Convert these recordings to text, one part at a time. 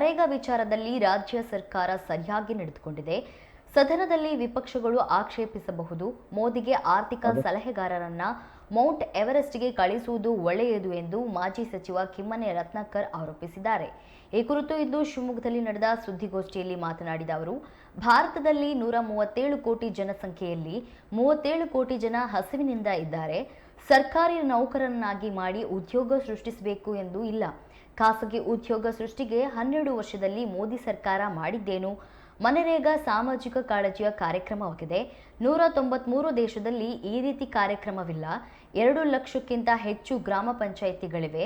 ನರೇಗಾ ವಿಚಾರದಲ್ಲಿ ರಾಜ್ಯ ಸರ್ಕಾರ ಸರಿಯಾಗಿ ನಡೆದುಕೊಂಡಿದೆ. ಸದನದಲ್ಲಿ ವಿಪಕ್ಷಗಳು ಆಕ್ಷೇಪಿಸಬಹುದು. ಮೋದಿಗೆ ಆರ್ಥಿಕ ಸಲಹೆಗಾರರನ್ನ ಮೌಂಟ್ ಎವರೆಸ್ಟ್ಗೆ ಕಳಿಸುವುದು ಒಳ್ಳೆಯದು ಎಂದು ಮಾಜಿ ಸಚಿವ ಕಿಮ್ಮನೆ ರತ್ನಾಕರ್ ಆರೋಪಿಸಿದ್ದಾರೆ. ಈ ಕುರಿತು ಇಂದು ಶಿವಮೊಗ್ಗದಲ್ಲಿ ನಡೆದ ಸುದ್ದಿಗೋಷ್ಠಿಯಲ್ಲಿ ಮಾತನಾಡಿದ ಅವರು ಭಾರತದಲ್ಲಿ ನೂರ ಮೂವತ್ತೇಳು ಕೋಟಿ ಜನಸಂಖ್ಯೆಯಲ್ಲಿ ಮೂವತ್ತೇಳು ಕೋಟಿ ಜನ ಹಸಿವಿನಿಂದ ಇದ್ದಾರೆ. ಸರ್ಕಾರಿ ನೌಕರನ್ನಾಗಿ ಮಾಡಿ ಉದ್ಯೋಗ ಸೃಷ್ಟಿಸಬೇಕು ಎಂದು ಇಲ್ಲ. ಖಾಸಗಿ ಉದ್ಯೋಗ ಸೃಷ್ಟಿಗೆ ಹನ್ನೆರಡು ವರ್ಷದಲ್ಲಿ ಮೋದಿ ಸರ್ಕಾರ ಮಾಡಿದ್ದೇನು? ಮನರೇಗಾ ಸಾಮಾಜಿಕ ಕಾಳಜಿಯ ಕಾರ್ಯಕ್ರಮವಾಗಿದೆ. ನೂರ ತೊಂಬತ್ಮೂರು ದೇಶದಲ್ಲಿ ಈ ರೀತಿ ಕಾರ್ಯಕ್ರಮವಿಲ್ಲ. ಎರಡು ಲಕ್ಷಕ್ಕಿಂತ ಹೆಚ್ಚು ಗ್ರಾಮ ಪಂಚಾಯಿತಿಗಳಿವೆ.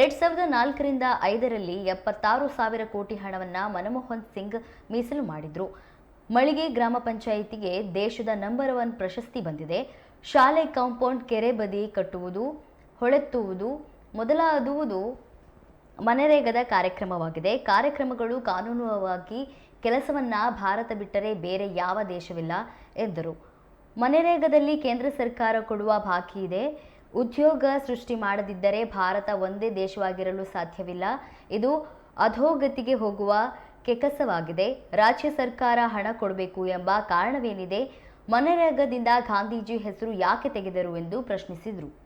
ಎರಡ್ ಸಾವಿರದ ನಾಲ್ಕರಿಂದ ಐದರಲ್ಲಿ ಎಪ್ಪತ್ತಾರು ಸಾವಿರ ಕೋಟಿ ಹಣವನ್ನ ಮನಮೋಹನ್ ಸಿಂಗ್ ಮೀಸಲು ಮಾಡಿದ್ರು. ಮಳಿಗೆ ಗ್ರಾಮ ಪಂಚಾಯಿತಿಗೆ ದೇಶದ ನಂಬರ್ ಒನ್ ಪ್ರಶಸ್ತಿ ಬಂದಿದೆ. ಶಾಲೆ ಕಾಂಪೌಂಡ್ ಕೆರೆ ಬದಿ ಕಟ್ಟುವುದು, ಹೊಳೆತ್ತುವುದು, ಮೊದಲಾದುವುದು ಮನರೇಗದ ಕಾರ್ಯಕ್ರಮವಾಗಿದೆ. ಕಾರ್ಯಕ್ರಮಗಳು ಕಾನೂನುವಾಗಿ ಕೆಲಸವನ್ನ ಭಾರತ ಬಿಟ್ಟರೆ ಬೇರೆ ಯಾವ ದೇಶವಿಲ್ಲ ಎಂದರು. ಮನರೇಗದಲ್ಲಿ ಕೇಂದ್ರ ಸರ್ಕಾರ ಕೊಡುವ ಬಾಕಿ ಇದೆ. ಉದ್ಯೋಗ ಸೃಷ್ಟಿ ಮಾಡದಿದ್ದರೆ ಭಾರತ ಒಂದೇ ದೇಶವಾಗಿರಲು ಸಾಧ್ಯವಿಲ್ಲ. ಇದು ಅಧೋಗತಿಗೆ ಹೋಗುವ ಕೆಕಸವಾಗಿದೆ. ರಾಜ್ಯ ಸರ್ಕಾರ ಹಣ ಕೊಡಬೇಕು ಎಂಬ ಕಾರಣವೇನಿದೆ? ಮನರೇಗದಿಂದ ಗಾಂಧೀಜಿ ಹೆಸರು ಯಾಕೆ ತೆಗೆದರು ಎಂದು ಪ್ರಶ್ನಿಸಿದರು.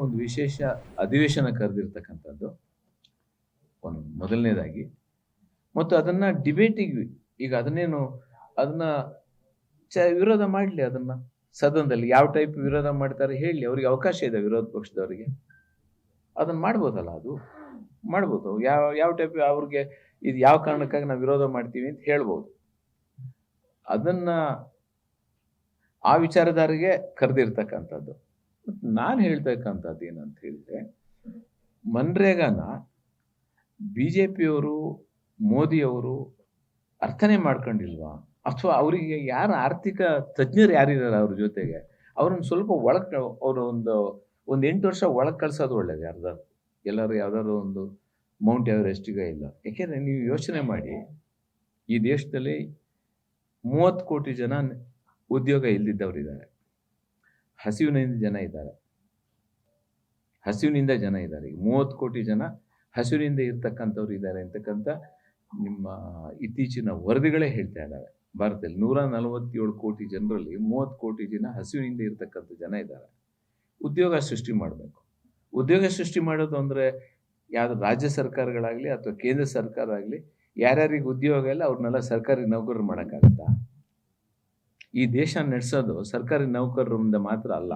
ಒಂದು ವಿಶೇಷ ಅಧಿವೇಶನ ಕರೆದಿರ್ತಕ್ಕಂಥದ್ದು. ಒಂದು ಮೊದಲನೇದಾಗಿ. ಮತ್ತು ಅದನ್ನ ಡಿಬೇಟಿಗೆ ಈಗ ಅದನ್ನೇನು, ಅದನ್ನ ಚ, ವಿರೋಧ ಮಾಡಲಿ ಅದನ್ನ. ಸದನದಲ್ಲಿ ಯಾವ ಟೈಪ್ ವಿರೋಧ ಮಾಡ್ತಾರೆ ಹೇಳಿ, ಅವ್ರಿಗೆ ಅವಕಾಶ ಇದೆ ವಿರೋಧ ಪಕ್ಷದವರಿಗೆ. ಅದನ್ನ ಮಾಡ್ಬೋದಲ್ಲ ಅದು? ಮಾಡ್ಬೋದು. ಯಾವ ಯಾವ ಟೈಪ್ ಅವ್ರಿಗೆ ಇದು ಯಾವ ಕಾರಣಕ್ಕಾಗಿ ನಾವು ವಿರೋಧ ಮಾಡ್ತೀವಿ ಅಂತ ಹೇಳ್ಬೋದು. ಅದನ್ನ ಆ ವಿಚಾರಧಾರಿಗೆ ಕರೆದಿರ್ತಕ್ಕಂಥದ್ದು. ನಾನು ಹೇಳ್ತಕ್ಕಂಥದ್ದು ಏನಂತ ಹೇಳಿದ್ರೆ, ಮನ್ರೇಗಾನ ಬಿ ಜೆ ಪಿಯವರು ಮೋದಿಯವರು ಅರ್ಥನೇ ಮಾಡ್ಕೊಂಡಿಲ್ವಾ? ಅಥವಾ ಅವರಿಗೆ ಯಾರು ಆರ್ಥಿಕ ತಜ್ಞರು ಯಾರಿದ್ದಾರೆ ಅವ್ರ ಜೊತೆಗೆ? ಅವ್ರನ್ನ ಸ್ವಲ್ಪ ಒಳಕ್, ಅವರ ಒಂದು ಒಂದು ಎಂಟು ವರ್ಷ ಒಳಗೆ ಕಳ್ಸೋದು ಒಳ್ಳೇದು ಯಾರ್ದಾರು ಎಲ್ಲರೂ ಯಾವ್ದಾದ್ರು ಒಂದು ಮೌಂಟ್ ಎವರೆಸ್ಟಿಗೆ ಇಲ್ಲ. ಯಾಕೆಂದರೆ ನೀವು ಯೋಚನೆ ಮಾಡಿ, ಈ ದೇಶದಲ್ಲಿ ಮೂವತ್ತು ಕೋಟಿ ಜನ ಉದ್ಯೋಗ ಇಲ್ಲದಿದ್ದವರು ಇದ್ದಾರೆ ಹಸಿವಿನಿಂದ ಜನ ಇದ್ದಾರೆ. ಹಸಿವಿನಿಂದ ಜನ ಇದ್ದಾರೆ. ಈಗ ಮೂವತ್ತು ಕೋಟಿ ಜನ ಹಸಿವಿನಿಂದ ಇರ್ತಕ್ಕಂಥವ್ರು ಇದ್ದಾರೆ ಅಂತಕ್ಕಂಥ ನಿಮ್ಮ ಇತ್ತೀಚಿನ ವರದಿಗಳೇ ಹೇಳ್ತಾ ಇದ್ದಾವೆ ಭಾರತದಲ್ಲಿ ನೂರ ನಲವತ್ತೇಳು ಕೋಟಿ ಜನರಲ್ಲಿ ಮೂವತ್ತು ಕೋಟಿ ಜನ ಹಸಿವಿನಿಂದ ಇರ್ತಕ್ಕಂಥ ಜನ ಇದ್ದಾರೆ. ಉದ್ಯೋಗ ಸೃಷ್ಟಿ ಮಾಡಬೇಕು. ಉದ್ಯೋಗ ಸೃಷ್ಟಿ ಮಾಡೋದು ಅಂದರೆ ಯಾವ ರಾಜ್ಯ ಸರ್ಕಾರಗಳಾಗಲಿ ಅಥವಾ ಕೇಂದ್ರ ಸರ್ಕಾರ ಆಗಲಿ ಯಾರ್ಯಾರಿಗೆ ಉದ್ಯೋಗ ಇಲ್ಲ ಅವ್ರನ್ನೆಲ್ಲ ಸರ್ಕಾರಿ ನೌಕರರು ಮಾಡೋಕ್ಕಾಗತ್ತಾ? ಈ ದೇಶ ನಡೆಸೋದು ಸರ್ಕಾರಿ ನೌಕರರಿಂದ ಮಾತ್ರ ಅಲ್ಲ.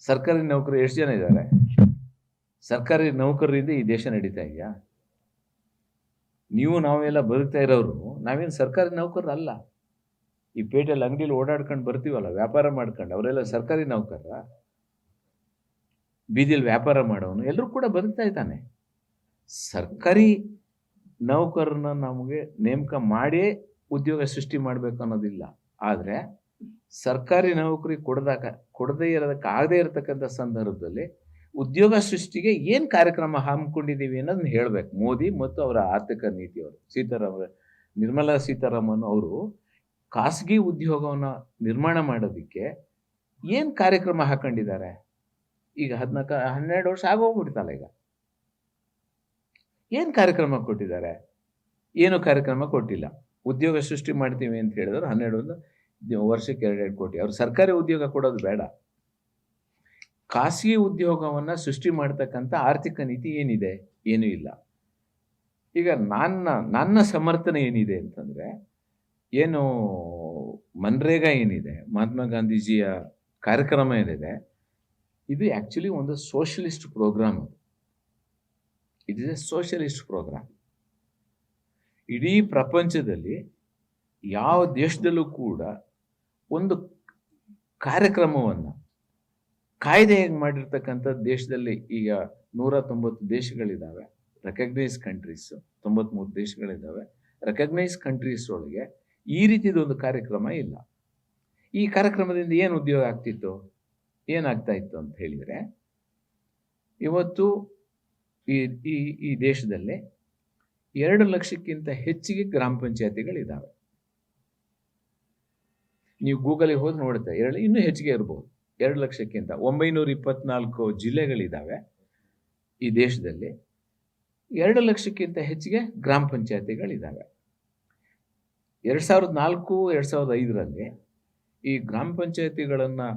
ಸರ್ಕಾರಿ ನೌಕರರು ಎಷ್ಟು ಜನ ಇದ್ದಾರೆ? ಸರ್ಕಾರಿ ನೌಕರರಿಂದ ಈ ದೇಶ ನಡೀತಾ ಇದೆಯಾ? ನೀವು ನಾವೆಲ್ಲ ಬದುಕ್ತಾ ಇರೋರು ನಾವೇನು ಸರ್ಕಾರಿ ನೌಕರರು ಅಲ್ಲ ಈ ಪೇಟೆಯಲ್ಲಿ ಅಂಗಡಿಲಿ ಓಡಾಡ್ಕೊಂಡು ಬರ್ತೀವಲ್ಲ, ವ್ಯಾಪಾರ ಮಾಡ್ಕೊಂಡು, ಅವರೆಲ್ಲ ಸರ್ಕಾರಿ ನೌಕರರ ಬೀದಿಯಲ್ಲಿ ವ್ಯಾಪಾರ ಮಾಡೋನು ಎಲ್ಲರೂ ಕೂಡ ಬದುಕ್ತಾ ಇದ್ದಾನೆ. ಸರ್ಕಾರಿ ನೌಕರನ್ನ ನಮಗೆ ನೇಮಕ ಮಾಡಿಯೇ ಉದ್ಯೋಗ ಸೃಷ್ಟಿ ಮಾಡಬೇಕು ಅನ್ನೋದಿಲ್ಲ. ಆದರೆ ಸರ್ಕಾರಿ ನೌಕರಿ ಕೊಡದಾಗ, ಕೊಡದೇ ಇರೋದಕ್ಕೆ, ಆಗದೇ ಇರತಕ್ಕಂಥ ಸಂದರ್ಭದಲ್ಲಿ ಉದ್ಯೋಗ ಸೃಷ್ಟಿಗೆ ಏನು ಕಾರ್ಯಕ್ರಮ ಹಮ್ಮಿಕೊಂಡಿದ್ದೀವಿ ಅನ್ನೋದನ್ನ ಹೇಳಬೇಕು. ಮೋದಿ ಮತ್ತು ಅವರ ಆರ್ಥಿಕ ನೀತಿಯವರು, ಸೀತಾರಾಮ, ನಿರ್ಮಲಾ ಸೀತಾರಾಮನ್ ಅವರು ಖಾಸಗಿ ಉದ್ಯೋಗವನ್ನು ನಿರ್ಮಾಣ ಮಾಡೋದಕ್ಕೆ ಏನು ಕಾರ್ಯಕ್ರಮ ಹಾಕೊಂಡಿದ್ದಾರೆ? ಈಗ ಹದಿನಾಲ್ಕು ಹನ್ನೆರಡು ವರ್ಷ ಆಗೋಗ್ಬಿಡ್ತಲ್ಲ ಈಗ. ಏನು ಕಾರ್ಯಕ್ರಮ ಕೊಟ್ಟಿದ್ದಾರೆ? ಏನು ಕಾರ್ಯಕ್ರಮ ಕೊಟ್ಟಿಲ್ಲ. ಉದ್ಯೋಗ ಸೃಷ್ಟಿ ಮಾಡ್ತೀವಿ ಅಂತ ಹೇಳಿದ್ರು ಹನ್ನೆರಡು ವರ್ಷಕ್ಕೆ ಎರಡೆರಡು ಕೋಟಿ. ಅವ್ರು ಸರ್ಕಾರಿ ಉದ್ಯೋಗ ಕೊಡೋದು ಬೇಡ. ಖಾಸಗಿ ಉದ್ಯೋಗವನ್ನು ಸೃಷ್ಟಿ ಮಾಡ್ತಕ್ಕಂಥ ಆರ್ಥಿಕ ನೀತಿ ಏನಿದೆ? ಏನೂ ಇಲ್ಲ. ಈಗ ನನ್ನ ನನ್ನ ಸಮರ್ಥನೆ ಏನಿದೆ ಅಂತಂದ್ರೆ ಏನು ಮನ್ರೇಗಾ ಏನಿದೆ, ಮಹಾತ್ಮ ಗಾಂಧೀಜಿಯ ಕಾರ್ಯಕ್ರಮ ಏನಿದೆ, ಇದು ಆ್ಯಕ್ಚುಲಿ ಒಂದು ಸೋಷಲಿಸ್ಟ್ ಪ್ರೋಗ್ರಾಮ್ ಇದು it is a socialist program ಇಡೀ ಪ್ರಪಂಚದಲ್ಲಿ ಯಾವ ದೇಶದಲ್ಲೂ ಕೂಡ ಒಂದು ಕಾರ್ಯಕ್ರಮವನ್ನು ಕಾಯ್ದೆಯಾಗಿ ಮಾಡಿರ್ತಕ್ಕಂಥ ದೇಶದಲ್ಲಿ ಈಗ ನೂರ ತೊಂಬತ್ತು ದೇಶಗಳಿದ್ದಾವೆ ರೆಕಗ್ನೈಸ್ ಕಂಟ್ರೀಸ್ ತೊಂಬತ್ಮೂರು ದೇಶಗಳಿದ್ದಾವೆ ರೆಕಗ್ನೈಸ್ ಕಂಟ್ರೀಸ್ ಒಳಗೆ ಈ ರೀತಿದ ಒಂದು ಕಾರ್ಯಕ್ರಮ ಇಲ್ಲ. ಈ ಕಾರ್ಯಕ್ರಮದಿಂದ ಏನು ಉದ್ಯೋಗ ಆಗ್ತಿತ್ತು? ಏನಾಗ್ತಾ ಇತ್ತು ಅಂತ ಹೇಳಿದರೆ, ಇವತ್ತು ಈ ಈ ಈ ದೇಶದಲ್ಲಿ ಎರಡು ಲಕ್ಷಕ್ಕಿಂತ ಹೆಚ್ಚಿಗೆ ಗ್ರಾಮ ಪಂಚಾಯತಿಗಳಿದ್ದಾವೆ ನೀವು ಗೂಗಲಿಗೆ ಹೋಗಿ ನೋಡುತ್ತೆ, ಎರಡು, ಇನ್ನೂ ಹೆಚ್ಚಿಗೆ ಇರ್ಬೋದು. ಎರಡು ಲಕ್ಷಕ್ಕಿಂತ ಒಂಬೈನೂರ ಇಪ್ಪತ್ನಾಲ್ಕು ಜಿಲ್ಲೆಗಳಿದ್ದಾವೆ ಈ ದೇಶದಲ್ಲಿ. ಎರಡು ಲಕ್ಷಕ್ಕಿಂತ ಹೆಚ್ಚಿಗೆ ಗ್ರಾಮ ಪಂಚಾಯತಿಗಳಿದ್ದಾವೆ ಎರಡು ಸಾವಿರದ ನಾಲ್ಕು, ಎರಡು ಸಾವಿರದ ಐದರಲ್ಲಿ ಈ ಗ್ರಾಮ ಪಂಚಾಯತಿಗಳನ್ನು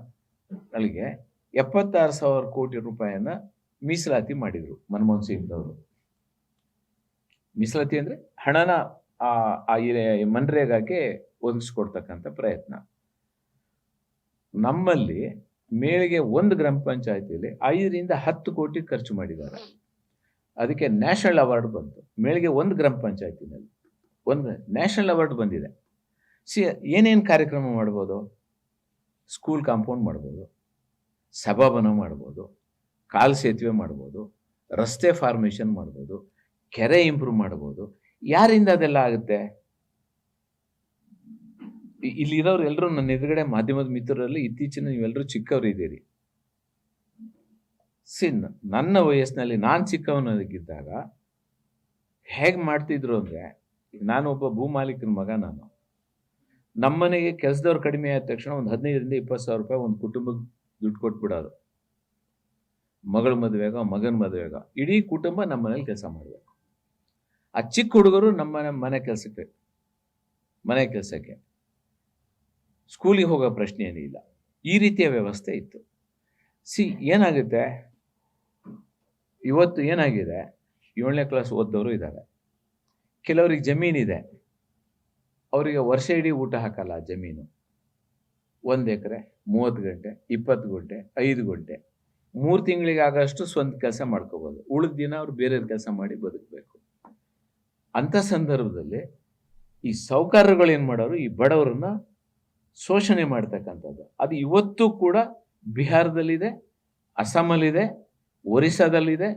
ಗಳಿಗೆ ಎಪ್ಪತ್ತಾರು ಸಾವಿರ ಕೋಟಿ ರೂಪಾಯಿಯನ್ನು ಮೀಸಲಾತಿ ಮಾಡಿದರು ಮನಮೋಹನ್ ಸಿಂಗ್ ಅವರು ಮೀಸಲಾತಿ ಅಂದರೆ ಹಣನ ಆ ಮನ್ರೇಗಾಗೆ ಒದಗಿಸ್ಕೊಡ್ತಕ್ಕಂಥ ಪ್ರಯತ್ನ. ನಮ್ಮಲ್ಲಿ ಮೇಳಿಗೆ ಒಂದು ಗ್ರಾಮ ಪಂಚಾಯತಿಯಲ್ಲಿ ಐದರಿಂದ ಹತ್ತು ಕೋಟಿ ಖರ್ಚು ಮಾಡಿದ್ದಾರೆ. ಅದಕ್ಕೆ ನ್ಯಾಷನಲ್ ಅವಾರ್ಡ್ ಬಂತು. ಮೇಳಿಗೆ ಒಂದು ಗ್ರಾಮ ಪಂಚಾಯತಿನಲ್ಲಿ. ಒಂದು ನ್ಯಾಷನಲ್ ಅವಾರ್ಡ್ ಬಂದಿದೆ. ಸಿ, ಏನೇನು ಕಾರ್ಯಕ್ರಮ ಮಾಡ್ಬೋದು? ಸ್ಕೂಲ್ ಕಾಂಪೌಂಡ್ ಮಾಡ್ಬೋದು, ಸಭಾಭವನ ಮಾಡ್ಬೋದು, ಕಾಲು ಸೇತುವೆ ಮಾಡ್ಬೋದು, ರಸ್ತೆ ಫಾರ್ಮೇಷನ್ ಮಾಡ್ಬೋದು, ಕೆರೆ ಇಂಪ್ರೂವ್ ಮಾಡ್ಬೋದು. ಯಾರಿಂದ ಅದೆಲ್ಲ ಆಗುತ್ತೆ? ಇಲ್ಲಿರೋರು ಎಲ್ಲರೂ ನನ್ನ ಎದುರುಗಡೆ ಮಾಧ್ಯಮದ ಮಿತ್ರರಲ್ಲಿ ಇತ್ತೀಚಿನ ನೀವೆಲ್ಲರೂ ಚಿಕ್ಕವರು ಇದ್ದೀರಿ. ಸಿ ನನ್ನ ವಯಸ್ಸಿನಲ್ಲಿ ನಾನು ಚಿಕ್ಕವನಾಗಿದ್ದಾಗ ಹೇಗೆ ಮಾಡ್ತಿದ್ರು ಅಂದರೆ ನಾನು ಒಬ್ಬ ಭೂಮಾಲೀಕನ ಮಗ ನಾನು. ನಮ್ಮನೆಗೆ ಕೆಲಸದವ್ರು ಕಡಿಮೆ ಆದ ತಕ್ಷಣ ಒಂದು ಹದಿನೈದರಿಂದ ಇಪ್ಪತ್ತು ಸಾವಿರ ರೂಪಾಯಿ ಒಂದು ಕುಟುಂಬಕ್ಕೆ ದುಡ್ಡು ಕೊಟ್ಬಿಡೋದು. ಮಗಳ ಮದುವೆಗ, ಮಗನ ಮದುವೆಗ. ಇಡೀ ಕುಟುಂಬ ನಮ್ಮ ಮನೇಲಿ ಕೆಲಸ ಮಾಡಬೇಕು. ಆ ಚಿಕ್ಕ ಹುಡುಗರು ನಮ್ಮ ಮನೆ ಮನೆ ಕೆಲಸಕ್ಕೆ ಮನೆ ಕೆಲಸಕ್ಕೆ. ಸ್ಕೂಲಿಗೆ ಹೋಗೋ ಪ್ರಶ್ನೆ ಏನಿಲ್ಲ ಈ ರೀತಿಯ ವ್ಯವಸ್ಥೆ ಇತ್ತು. ಸಿ, ಏನಾಗುತ್ತೆ? ಇವತ್ತು ಏನಾಗಿದೆ? ಏಳನೇ ಕ್ಲಾಸ್ ಓದ್ದವರು ಇದ್ದಾರೆ. ಕೆಲವರಿಗೆ ಜಮೀನಿದೆ ಅವರಿಗೆ ವರ್ಷ ಇಡೀ ಊಟ ಹಾಕಲ್ಲ ಜಮೀನು. ಒಂದು ಎಕರೆ, ಮೂವತ್ತು ಗಂಟೆ, ಇಪ್ಪತ್ತು ಗಂಟೆ, ಐದು ಗಂಟೆ. ಮೂರು ತಿಂಗಳಿಗೆ ಆಗಷ್ಟು ಸ್ವಂತ ಕೆಲಸ ಮಾಡ್ಕೋಬೋದು. ಉಳಿದ ದಿನ ಅವ್ರು ಬೇರೆ ಕೆಲಸ ಮಾಡಿ ಬದುಕಬೇಕು. ಅಂಥ ಸಂದರ್ಭದಲ್ಲಿ ಈ ಸಾಹುಕಾರರುಗಳು ಏನು ಮಾಡೋರು, ಈ ಬಡವರನ್ನ ಶೋಷಣೆ ಮಾಡ್ತಕ್ಕಂಥದ್ದು. ಅದು ಇವತ್ತು ಕೂಡ ಬಿಹಾರದಲ್ಲಿದೆ, ಅಸ್ಸಾಮಲ್ಲಿದೆ, ಒರಿಸ್ಸಾದಲ್ಲಿದೆ